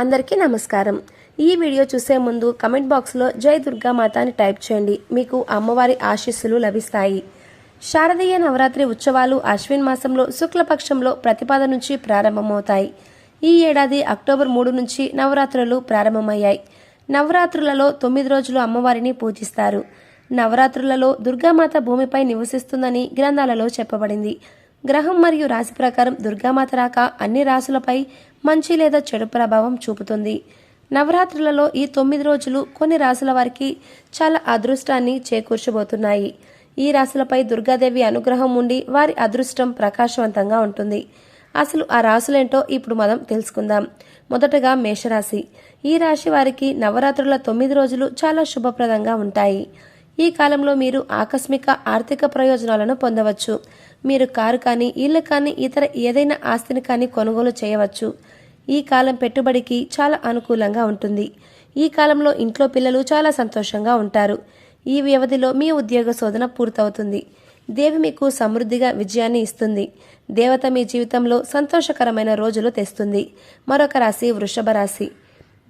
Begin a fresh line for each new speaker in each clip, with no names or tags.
అందరికీ నమస్కారం. ఈ వీడియో చూసే ముందు కమెంట్ బాక్స్లో జై దుర్గామాత అని టైప్ చేయండి. మీకు అమ్మవారి ఆశీస్సులు లభిస్తాయి. శారదీయ నవరాత్రి ఉత్సవాలు అశ్విన్ మాసంలో శుక్లపక్షంలో ప్రతిపాద నుంచి ప్రారంభమవుతాయి. ఈ ఏడాది అక్టోబర్ మూడు నుంచి నవరాత్రులు ప్రారంభమయ్యాయి. నవరాత్రులలో తొమ్మిది రోజులు అమ్మవారిని పూజిస్తారు. నవరాత్రులలో దుర్గామాత భూమిపై నివసిస్తుందని గ్రంథాలలో చెప్పబడింది. గ్రహం మరియు రాశి ప్రకారం దుర్గామాత రాక అన్ని రాశులపై మంచి లేదా చెడు ప్రభావం చూపుతుంది. నవరాత్రులలో ఈ తొమ్మిది రోజులు కొన్ని రాశుల వారికి చాలా అదృష్టాన్ని చేకూర్చబోతున్నాయి. ఈ రాశులపై దుర్గాదేవి అనుగ్రహం ఉండి వారి అదృష్టం ప్రకాశవంతంగా ఉంటుంది. అసలు ఆ రాశులేంటో ఇప్పుడు మనం తెలుసుకుందాం. మొదటగా మేషరాశి. ఈ రాశి వారికి నవరాత్రుల తొమ్మిది రోజులు చాలా శుభప్రదంగా ఉంటాయి. ఈ కాలంలో మీరు ఆకస్మిక ఆర్థిక ప్రయోజనాలను పొందవచ్చు. మీరు కారు కానీ ఇల్లు కానీ ఇతర ఏదైనా ఆస్తిని కానీ కొనుగోలు చేయవచ్చు. ఈ కాలం పెట్టుబడికి చాలా అనుకూలంగా ఉంటుంది. ఈ కాలంలో ఇంట్లో పిల్లలు చాలా సంతోషంగా ఉంటారు. ఈ వ్యవధిలో మీ ఉద్యోగ శోధన పూర్తవుతుంది. దేవి మీకు సమృద్ధిగా విజయాన్ని ఇస్తుంది. దేవత మీ జీవితంలో సంతోషకరమైన రోజులు తెస్తుంది. మరొక రాశి వృషభ రాశి.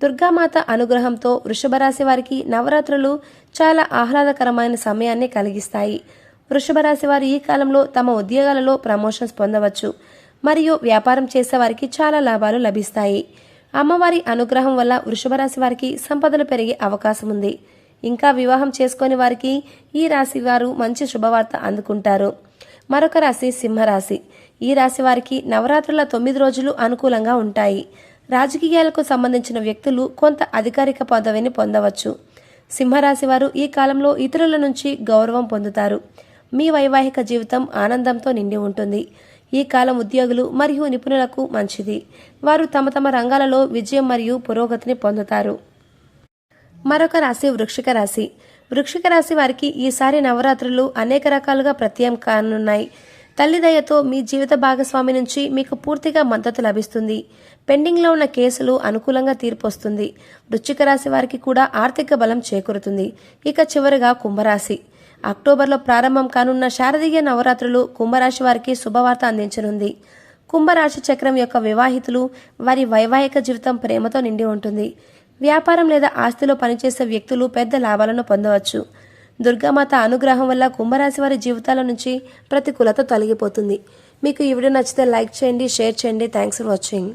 దుర్గామాత అనుగ్రహంతో వృషభరాశి వారికి నవరాత్రులు చాలా ఆహ్లాదకరమైన సమయాన్ని కలిగిస్తాయి. వృషభ రాశి వారు ఈ కాలంలో తమ ఉద్యోగాలలో ప్రమోషన్స్ పొందవచ్చు మరియు వ్యాపారం చేసే వారికి చాలా లాభాలు లభిస్తాయి. అమ్మవారి అనుగ్రహం వల్ల వృషభరాశి వారికి సంపదలు పెరిగే అవకాశం ఉంది. ఇంకా వివాహం చేసుకొని వారికి ఈ రాశి వారు మంచి శుభవార్త అందుకుంటారు. మరొక రాశి సింహరాశి. ఈ రాశి వారికి నవరాత్రుల తొమ్మిది రోజులు అనుకూలంగా ఉంటాయి. రాజకీయాలకు సంబంధించిన వ్యక్తులు కొంత అధికారిక పదవిని పొందవచ్చు. సింహరాశి వారు ఈ కాలంలో ఇతరుల నుంచి గౌరవం పొందుతారు. మీ వైవాహిక జీవితం ఆనందంతో నిండి ఉంటుంది. ఈ కాలం ఉద్యోగులు మరియు నిపుణులకు మంచిది. వారు తమ తమ రంగాలలో విజయం మరియు పురోగతిని పొందుతారు. మరొక రాశి వృక్షిక రాశి. వృక్షిక రాశి వారికి ఈసారి నవరాత్రులు అనేక రకాలుగా ప్రత్యయం కానున్నాయి. తల్లిదయతో మీ జీవిత భాగస్వామి నుంచి మీకు పూర్తిగా మద్దతు లభిస్తుంది. పెండింగ్లో ఉన్న కేసులు అనుకూలంగా తీర్పు వస్తుంది వృశ్చిక రాశి వారికి కూడా ఆర్థిక బలం చేకూరుతుంది. ఇక చివరిగా కుంభరాశి. అక్టోబర్లో ప్రారంభం కానున్న శారదీయ నవరాత్రులు కుంభరాశి వారికి శుభవార్త అందించనుంది. కుంభరాశి చక్రం యొక్క వివాహితులు వారి వైవాహిక జీవితం ప్రేమతో నిండి ఉంటుంది. వ్యాపారం లేదా ఆస్తిలో పనిచేసే వ్యక్తులు పెద్ద లాభాలను పొందవచ్చు. దుర్గామాత అనుగ్రహం వల్ల కుంభరాశి వారి జీవితాల నుంచి ప్రతికూలత తొలగిపోతుంది. మీకు ఈ వీడియో నచ్చితే లైక్ చేయండి షేర్ చేయండి. Thanks for watching